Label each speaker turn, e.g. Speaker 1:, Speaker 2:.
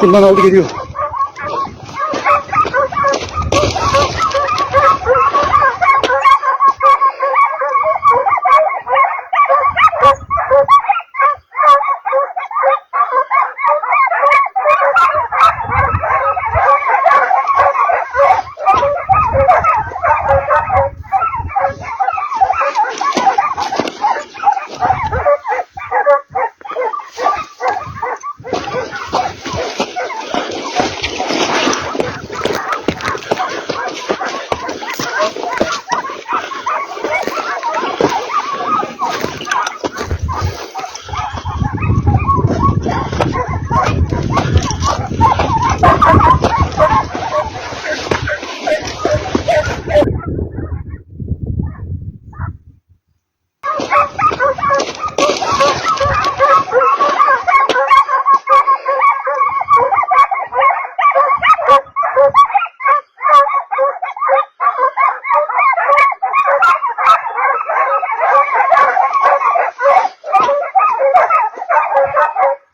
Speaker 1: Coşkun'dan aldı geliyor. Thank you.